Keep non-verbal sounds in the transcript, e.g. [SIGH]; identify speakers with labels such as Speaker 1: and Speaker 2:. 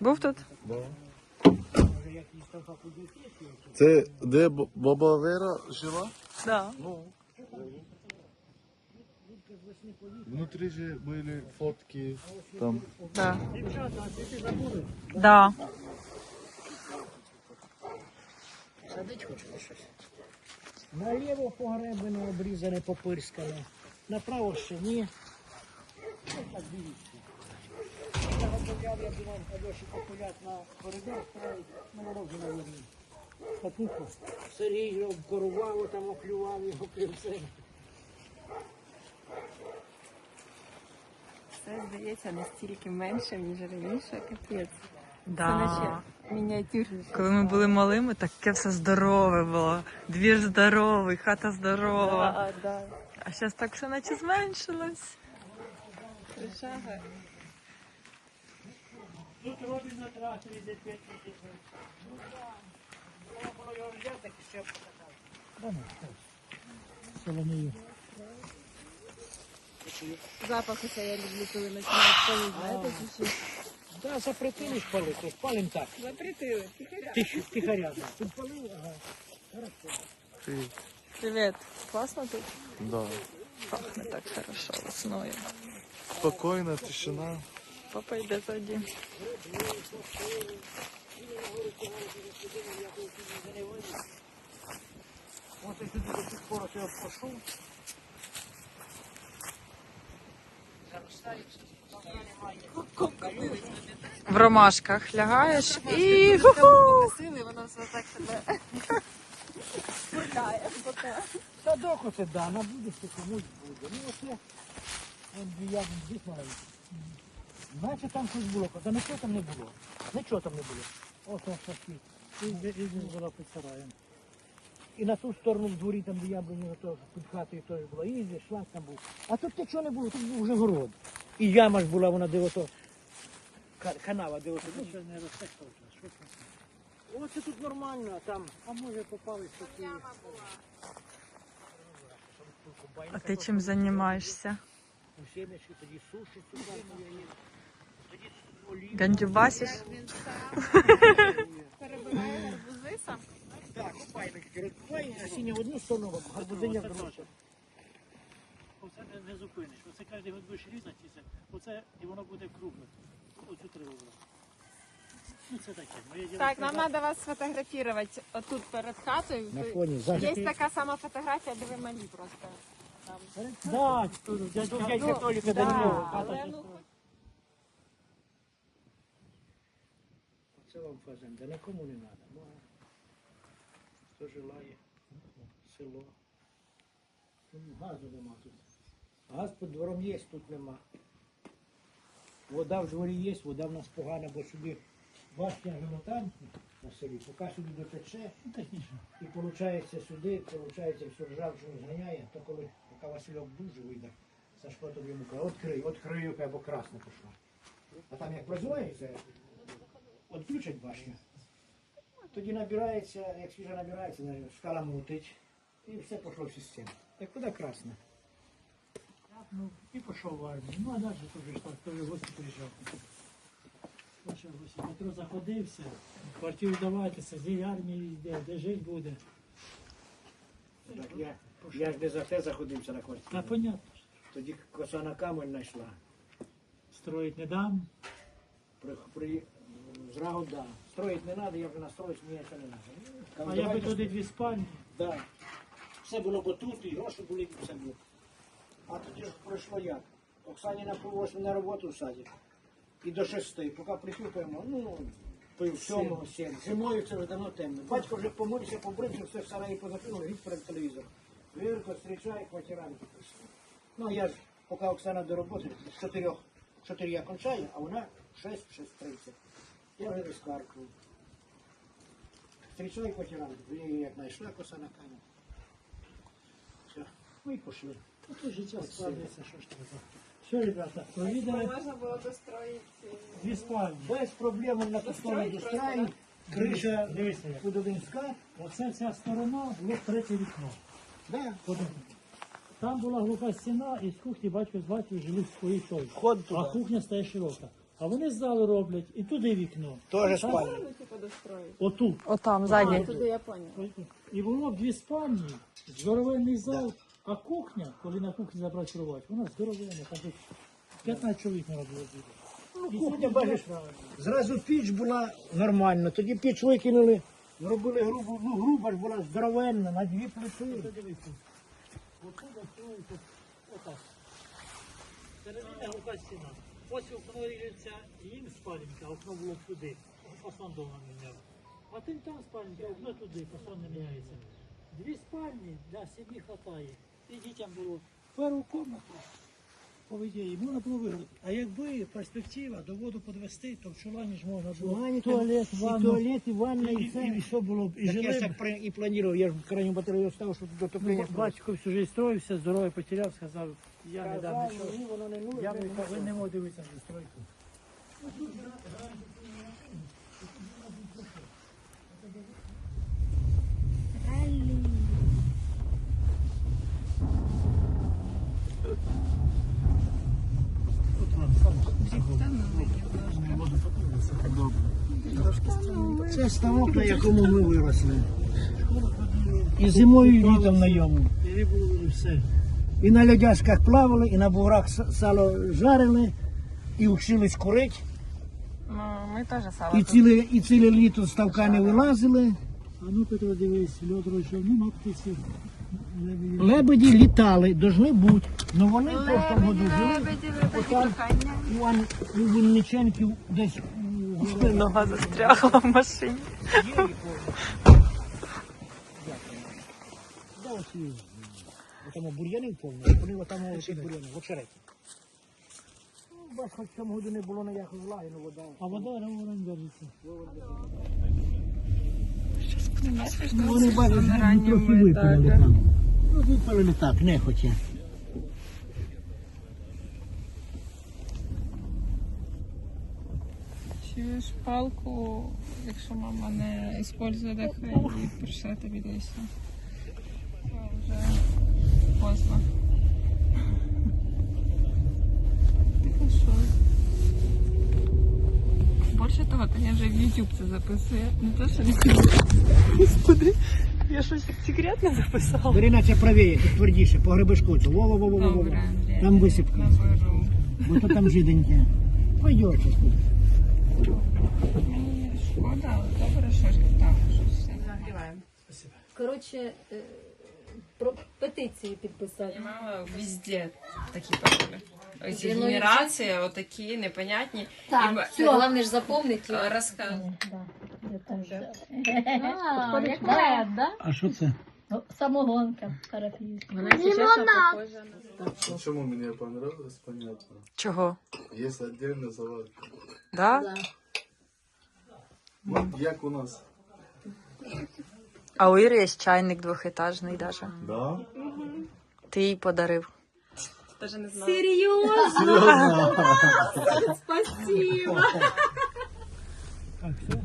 Speaker 1: Був тут?
Speaker 2: Це де баба Вера жила?
Speaker 1: Да.
Speaker 2: Ну. Внутри же были фотки там.
Speaker 1: Да. Да.
Speaker 3: Садить хочете щось? Наліво погребене, обрізане, попирскане. Направо ще ні. Ну, так дивіться. Я думав, популят на коридор ну воно вже на вірні. Сергій обкорував, там оклював його все.
Speaker 4: Це здається настільки менше, ніж раніше, капець. Це
Speaker 1: Да.
Speaker 4: мініатюрніше.
Speaker 1: Коли ми були малими, таке все здорове було. Двір здоровий, хата здорова.
Speaker 4: А, да.
Speaker 1: А зараз так все наче зменшилось.
Speaker 4: Пришага.
Speaker 3: Тут робить на тракторі за 5 тисяч. Ну. Треба було його взяти, ще показати. Да ну, так. Солонію.
Speaker 4: Запах оце я люблю, коли починають палити, знаєте, чи що?
Speaker 3: Да, запретили спалити, спалим так.
Speaker 4: Запретили. Тихаря.
Speaker 3: Тих, тихаря, да. Тут палив, ага.
Speaker 1: Привіт. Класно тут?
Speaker 2: Да.
Speaker 1: Пахне так хорошо весною.
Speaker 2: Спокойна тишина.
Speaker 1: Папа йде ззаді.
Speaker 3: Ось я сюди до цих пор я пішов.
Speaker 1: В ромашках лягаєш і ху-ху.
Speaker 4: Сили, воно все так себе пуркає.
Speaker 3: Садок оце да, на будущее комусь буде. Ну оце, он я десь маю. Значить там щось було, та нічого там не було. Нічого там не було. Ось там шашки. І різні була під сараєм. І на ту сторону в дворі, там де яблуні, то під хатою теж було. І здесь шлак там був. А тут нічого не було, тут був вже город. І яма ж була, вона де ото, канава, де ото. Ну, що не росте, що це. Оце тут нормально, а там, а може попались такі.
Speaker 1: А ти чим займаєшся?
Speaker 3: У тоді сушить сюди, тоді олію.
Speaker 1: Гандюбасиш?
Speaker 4: Перебирає гарбузи сам.
Speaker 3: Так, купайники, розкупай, в одну сторону, гарбузиня в другу.
Speaker 5: Оце не, не зупиниш. Оце кожен год будеш різати, оце, і воно буде кругле. Оцю треба було. Ну це таке. Моє діло
Speaker 4: Так, нам треба вас сфотографувати отут перед хатою.
Speaker 3: На ззаді.
Speaker 4: Є така сама фотографія, де ви малі просто. Там.
Speaker 5: Да, тут дядька
Speaker 3: Тут дядька Толіка
Speaker 4: Да,
Speaker 3: до нього.
Speaker 4: але ну,
Speaker 3: Це вам фазенда, нікому не треба. Ну, хто желає, село. Ну, Газу нема тут. Газ під двором є, тут нема. Вода в дворі є, вода в нас погана, бо сюди башня там, на селі, поки сюди дотече,
Speaker 5: Ну,
Speaker 3: і виходить сюди, виходить, всю ржавчину зганяє, то коли поки Васильок дуже вийде, Сашко тобі йому каже, відкрий, відкрию, хай бо красне пішло. А там як прозувається, відключать башню. Тоді набирається, як свіжа набирається, скала мутить, і все пішло в систему. Так куди красне?
Speaker 5: Ну, і пішов в армію. Ну, а далі теж так, в гості приїжджав. Петро заходився, квартиру давайтеся, з армії йде, де жити буде.
Speaker 3: Так, я, я ж не за те заходився на квартиру.
Speaker 5: Та понятно,
Speaker 3: Тоді коса на камень знайшла.
Speaker 5: строїть не дам.
Speaker 3: При, при, зрагу, да. Строїть не треба, я вже настроїть, мені це не треба.
Speaker 5: А я би туди дві спальні.
Speaker 3: Да. Все було б тут, і гроші були, і все було. А тоді ж пройшло як? Оксані на пол на роботу в саді. І до шести. Поки прихюпаємо, ну, сьомого, сім. Зимою це вже давно темно. Батько вже помився, побрився, все в сараї позакинули, гіть перед телевізором. Вірко зустрічає, квартиранки прийшли. Ну, я ж, поки Оксана до роботи, з чотирьох, чотири я кончаю, а вона шесть, шесть тридцять. Я вже розкаркую. Зустрічаю квартиранки, її як знайшла коса на камінь. Все, ну і пішли.
Speaker 5: То життя складається, що ж треба. Все, ребята, провідали
Speaker 4: можна було достроїти.
Speaker 5: дві спальні.
Speaker 3: Без проблем на ту сторону дострають, криша один скат.
Speaker 5: Оце ця сторона було третє вікно.
Speaker 3: Да.
Speaker 5: Там була глуха стіна, і з кухні батько з батьком жили в своїй той.
Speaker 3: Вход
Speaker 5: А кухня стає широка. А вони з залу роблять і туди вікно.
Speaker 3: Теж спальня.
Speaker 4: Ну, типу, достроїть.
Speaker 5: Отут.
Speaker 1: Отам,
Speaker 4: А,
Speaker 1: ззаді.
Speaker 4: туди я поняла.
Speaker 5: І було б дві спальні, здоровенний зал, а кухня, коли на кухні запрацювати, вона здоровенна, там десь 15 чоловік не робило буде.
Speaker 3: Ну, кухня, бачиш, зразу піч була нормальна, тоді піч викинули, зробили грубу, ну груба ж була здоровенна, на дві плити.
Speaker 5: Середина глуха стіна. Ось окно ріжеться їм спаленька, окно було туди. Фасон дома міняв. А тим там спаленька, окно туди, фасон не міняється. Дві спальні для сім'ї хватає. І дітям було першу кімнату. По ідеї, можна було виграти. А якби перспектива до воду підвести, то в чулані ж можна було
Speaker 3: Чулані,
Speaker 5: туалет,
Speaker 3: і туалет, і ванна, і,
Speaker 5: І-
Speaker 3: все.
Speaker 5: і що було б, і
Speaker 3: Так я
Speaker 5: жили
Speaker 3: ж так при- і планував, я ж крайню батарею ставив, щоб до.
Speaker 5: Ну, батько всю життя строївся, здоров'я потеряв, сказав, я не дам нічого.
Speaker 3: ні, воно не
Speaker 5: Я
Speaker 3: не
Speaker 5: повинен дивитися на стройку.
Speaker 3: Це ставок, на якому ми виросли. І зимою, і літом на йому.
Speaker 5: І рибу все.
Speaker 3: І на льодяшках плавали, і на буграх сало жарили, і вчились курити.
Speaker 4: Ну, ми теж сало.
Speaker 3: І ціле, і ціле літо з ставка не вилазили.
Speaker 5: А ну, Петро, дивись, льод ройшов, нема птиці. Лебеді.
Speaker 3: Лебеді літали, должны бути. Ну вони в прошлому году жили.
Speaker 4: Лебеді, лебеді,
Speaker 3: Отам
Speaker 4: кохання.
Speaker 3: Іван у Винниченків десь у
Speaker 1: Нога застрягла в машині.
Speaker 3: І, Там бур'янів повно, а вони там ось бур'яни, в очереті. Ну, бач, хоч цьому году не було влаги, ну вода.
Speaker 5: А вода не держиться.
Speaker 3: Ну, вони бачиш, ну, трохи випалили там. Ну, випалили так, не хоче.
Speaker 4: Чуєш палку, якщо мама не використовує, так хай прийшла тобі десь. Це вже поздно. Що? Більше того, то я вже в YouTube це записую. Не то, що не
Speaker 1: Господи, я щось секретне записала.
Speaker 3: Бери наче правіє, тут твердіше, по гребешку. цю. Во-во-во-во-во. Там висипка, бо то там жиденьке. Пойдеш. тут.
Speaker 4: Мені шкода, але добре, що ж так, що все. Нагріваємо.
Speaker 6: Коротше, е, про петиції підписати.
Speaker 4: Мама везде такі пароли. Оці
Speaker 6: Длиною
Speaker 4: генерації, отакі непонятні. І
Speaker 6: Так, все, головне ж запомнити.
Speaker 4: Е, Розказуй.
Speaker 6: А, як да?
Speaker 3: А що це?
Speaker 6: Ну, Самогонка характеристика.
Speaker 4: Вона чесно похожа на
Speaker 2: Чому мені понравилось, понятно.
Speaker 1: Чого?
Speaker 2: Є отдельна заварка.
Speaker 1: Да?
Speaker 6: Да.
Speaker 2: Ну, як у нас?
Speaker 1: А у Іри є чайник двохетажний даже.
Speaker 2: Да?
Speaker 1: Ти їй подарив.
Speaker 4: Даже не знала.
Speaker 6: Серйозно?
Speaker 4: Спасибо.
Speaker 5: Так, [LAUGHS] все.